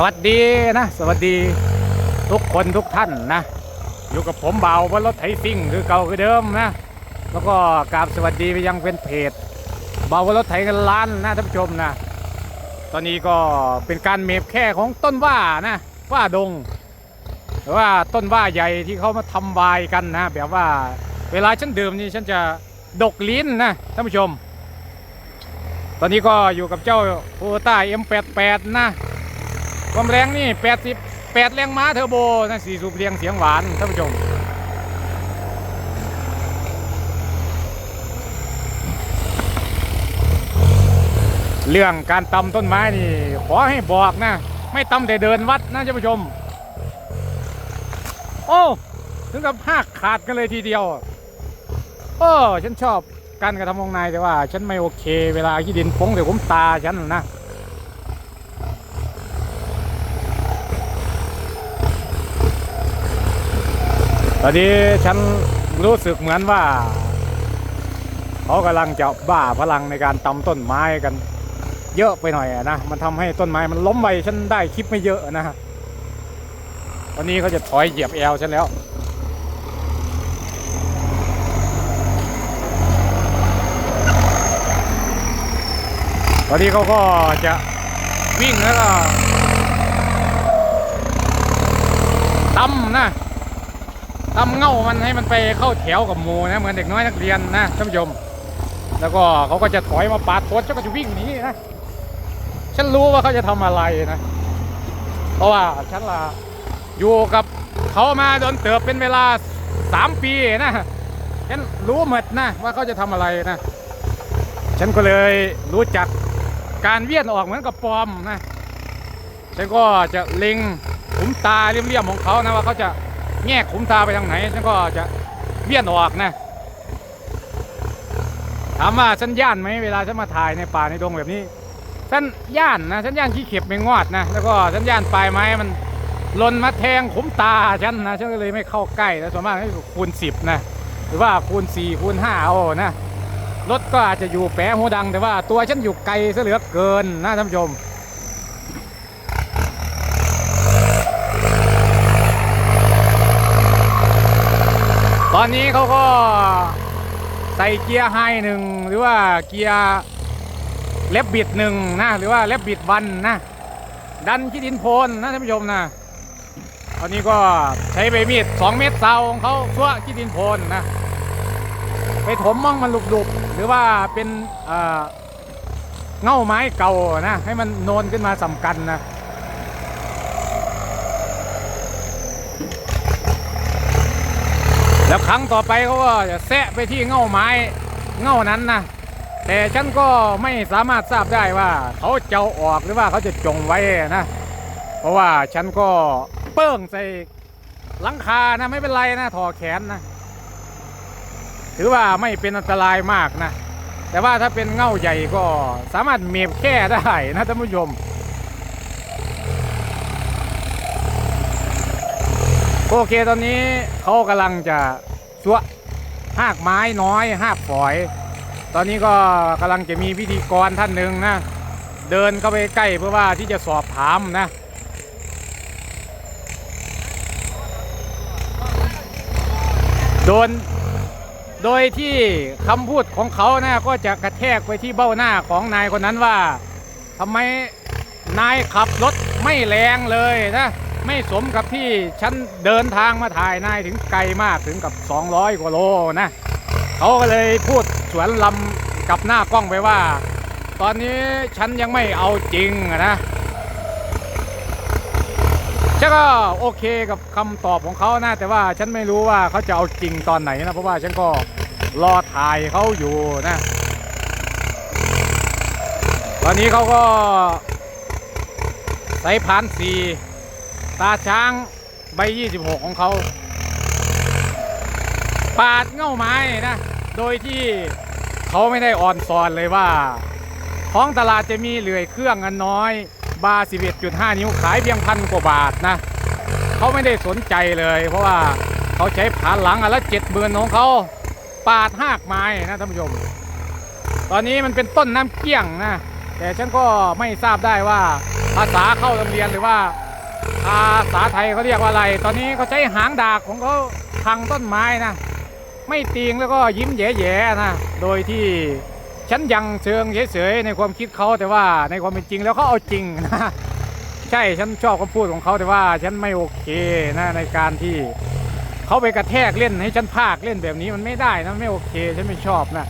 สวัสดีนะ สวัสดีทุกคนทุกท่านนะ อยู่กับผมเบาบนรถไถซิ่งคือเก่าคือเดิมนะ แล้วก็กราบสวัสดีไปยังเป็นเพจเบาบนรถไถกันล้านนะท่านผู้ชมนะ ตอนนี้ก็เป็นการเมฟแค่ของต้นว่านะว่าดงหรือว่าต้นว่าใหญ่ที่เขามาทำวายกันนะ แบบว่าเวลาฉันดื่มนี่ฉันจะดกลิ้นนะท่านผู้ชม ตอนนี้ก็อยู่กับเจ้าโ o ต้า M88 นะ ความแรงนี่88แรงม้าเทอร์โบนะสี่สูบเรียงเสียงหวานท่านผู้ชมเรื่องการตำต้นไม้นี่ ขอให้บอกนะ ไม่ตำแต่เดินวัดนะท่านผู้ชม โอ้ถึงกับหักขาดกันเลยทีเดียวโอ้ฉันชอบการกระทำของนายแต่ว่า ฉันไม่โอเค เวลาขี้ดินฟงแต่ผมตาฉันนะ อนนี้ฉันรู้สึกเหมือนว่า เขากำลังจะบ้าพลังในการตำต้นไม้กัน เยอะไปหน่อยนะ มันทำให้ต้นไม้มันล้มไปฉันได้คลิปไม่เยอะนะตอนนี้เขาจะถอยเหยียบแอลฉันแล้วตอนนี้เขาก็จะวิ่งแล้วก็ตำนะ ทำเง่ามันให้มันไปเข้าแถวกับหมูนะเหมือนเด็กน้อยนักเรียนนะท่านผู้ชม แล้วก็เขาก็จะถอยมาปาดโคตรเจ้าก็จะวิ่งหนีนะฉันรู้ว่าเขาจะทำอะไรนะ เพราะว่าฉันล่ะอยู่กับเขามาโดนเติบเป็นเวลาสามปีนะฉันรู้หมดนะว่าเขาจะทำอะไรนะ ฉันก็เลยรู้จักการเวียนออกเหมือนกับปอมนะฉันก็จะเล็งขุมตาเลี่ยมๆของเขานะว่าเขาจะ แง่ขุมตาไปทางไหนฉันก็จะเบี้ยนออกนะ ถามว่าฉันย่านไหมเวลาฉันมาถ่ายในป่าในดงแบบนี้ฉันย่านนะฉันย่านขี้เข็บไม่งอดนะแล้วก็ฉันย่านปลายไม้มันหล่นมาแทงขุมตาฉันนะฉันก็เลยไม่เข้าใกล้แล้วส่วนมากให้คูณสิบนะหรือว่าคูณสี่คูณห้าเอานะรถก็อาจจะอยู่แปะหูดังแต่ว่าตัวฉันอยู่ไกลซะเหลือเกินนะท่านผู้ชม อนนี้เขาก็ใส่เกียร์ไฮหนึ่งหรือว่าเกียร์เล็บบิดหนึ่งนะหรือว่าเล็บบิดวันนะ ดันขี้ดินโพนนะท่านผู้ชมนะตอนนี้ก็ใช้ใบมีด2เมตรเซาของเขาชั่วขี้ดินโพนนะไปถมมั่งมันหลุบๆหรือว่าเป็นเอ่อเง่าไม้เก่านะให้มันโนนขึ้นมาสำคัญนะ แล้วครั้งต่อไปเขาก็จะแซะไปที่เง่าไม้เง่านั้นนะแต่ฉันก็ไม่สามารถทราบได้ว่าเขาจะออกหรือว่าเขาจะจงไว้นะ เพราะว่าฉันก็เปิ้งใส่หลังคานะไม่เป็นไรนะถอแขนนะถือว่าไม่เป็นอันตรายมากนะ แต่ว่าถ้าเป็นเง่าใหญ่ก็สามารถเมฟแค่ได้นะท่านผู้ชม โอเคตอนนี้เขากำลังจะชั่วหากไม้น้อยหากฝอย ตอนนี้ก็กำลังจะมีพิธีกรท่านหนึ่งนะ เดินเข้าไปใกล้เพื่อว่าที่จะสอบถามนะโดนโดยที่คำพูดของเขานะก็จะกระแทกไปที่เบ้าหน้าของนายคนนั้นว่าทำไมนายขับรถไม่แรงเลยนะ ไม่สมกับที่ฉันเดินทางมาถ่ายนายถึงไกลมากถึงกับ 200กว่าโลนะเขาก็เลยพูดสวนลำกับหน้ากล้องไปว่า ตอนนี้ฉันยังไม่เอาจริงนะฉันก็โอเคกับคำตอบของเขานะแต่ว่าฉันไม่รู้ว่าเขาจะเอาจริงตอนไหนนะเพราะว่าฉันก็รอถ่ายเขาอยู่นะ ตอนนี้เขาก็ใส่ผ่านสี ตาช้างใบ 26 ของเขาปาดเง่าไม้นะ โดยที่เขาไม่ได้อ่อนสอนเลยว่าท้องตลาดจะมีเหลื่อยเครื่องอันน้อย บาร์11.5 นิ้วขายเพียงพันกว่าบาทนะ เขาไม่ได้สนใจเลย เพราะว่าเขาใช้ผานหลังอันละเจ็ดหมื่นของเขาปาดหากไม้นะท่านผู้ชม ตอนนี้มันเป็นต้นน้ำเกี้ยงนะ แต่ฉันก็ไม่ทราบได้ว่าภาษาเข้าโรงเรียนหรือว่า ภาษาไทยเขาเรียกว่าอะไร ตอนนี้เขาใช้หางดากของเขาพังต้นไม้นะ ไม่ตีงแล้วก็ยิ้มแย่ๆนะ โดยที่ฉันยังเชิงเฉยๆในความคิดเขาแต่ว่าในความเป็นจริงแล้วเขาเอาจริงนะ ใช่ฉันชอบคำพูดของเขาแต่ว่าฉันไม่โอเคนะในการที่เขาไปกระแทกเล่นให้ฉันพากเล่นแบบนี้มันไม่ได้นะไม่โอเคฉันไม่ชอบนะ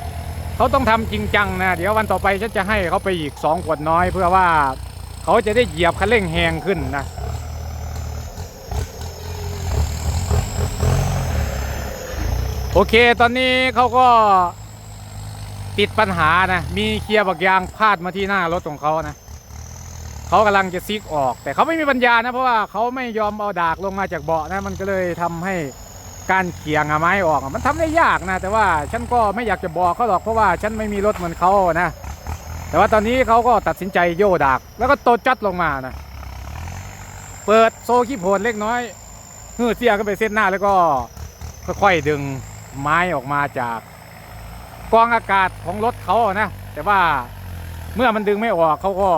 เขาต้องทำจริงจังนะเดี๋ยววันต่อไปฉันจะให้เขาไปอีกสองขวดน้อย เพื่อว่าเขาจะได้เหยียบคันเร่งแหงขึ้นนะ โอเค ตอนนี้เขาก็ติดปัญหานะ มีเคลียร์บักยางพาดมาที่หน้ารถของเขานะเขากำลังจะซิกออก แต่เขาไม่มีปัญญานะ เพราะว่าเขาไม่ยอมเอาดากลงมาจากเบาะนะ มันก็เลยทำให้การเขี่ยงอะไม้ออก มันทำได้ยากนะ แต่ว่าฉันก็ไม่อยากจะบอกเขาหรอกเพราะว่าฉันไม่มีรถเหมือนเขานะ แต่ว่าตอนนี้เขาก็ตัดสินใจโยดาก แล้วก็โตดจัดลงมานะ เปิดโซ่ขี้โพนเล็กน้อยเฮือเสียก็ไปเส้นหน้าแล้วก็ค่อยๆดึง ไม้ออกมาจากกองอากาศของรถเขานะ แต่ว่าเมื่อมันดึงไม่ออกเขาก็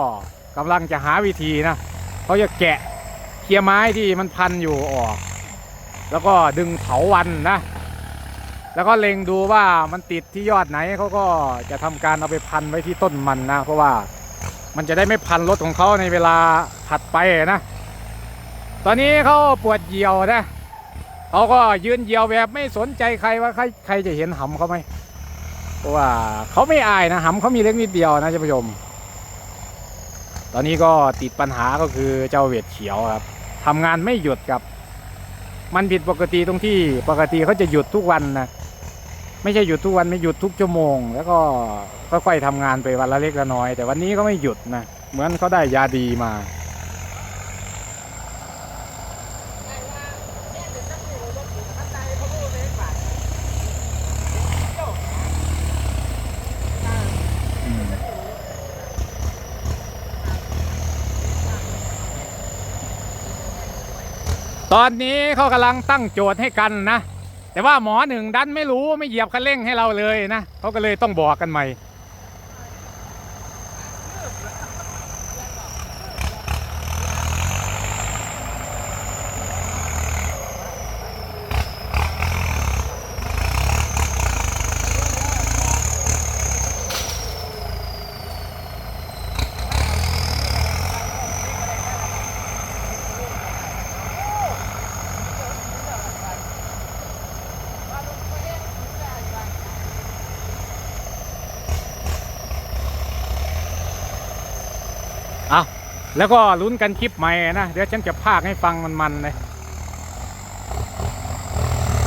กำลังจะหาวิธีนะเขาจะแกะเคลียร์ไม้ที่มันพันอยู่ออก แล้วก็ดึงเถาวันนะ แล้วก็เล็งดูว่ามันติดที่ยอดไหนเขาก็จะทำการเอาไปพันไว้ที่ต้นมันนะ เพราะว่ามันจะได้ไม่พันรถของเขาในเวลาถัดไปนะ ตอนนี้เขาปวดเหยี่ยวนะ เขาก็ยืนเยียวแบบไม่สนใจใครว่าใครใครจะเห็นหำเขาไหมเพราะว่าเขาไม่อายนะหำเขามีเล็กนิดเดียวนะท่านผู้ชม ตอนนี้ก็ติดปัญหาก็คือเจ้าเวทเขียวครับทำงานไม่หยุดครับ มันผิดปกติตรงที่ปกติเขาจะหยุดทุกวันนะไม่ใช่หยุดทุกวันไม่หยุดทุกชั่วโมง แล้วก็ค่อยๆทำงานไปวันละเล็กละน้อย แต่วันนี้ก็ไม่หยุดนะเหมือนเขาได้ยาดีมา ตอนนี้เขากำลังตั้งโจทย์ให้กันนะ แต่ว่าหมอหนึ่งดันไม่รู้ไม่เหยียบคันเร่งให้เราเลยนะเขาก็เลยต้องบอกกันใหม่ อะแล้วก็ลุ้นกันคลิปใหม่นะ เดี๋ยวฉันจะพากให้ฟังมันๆเลย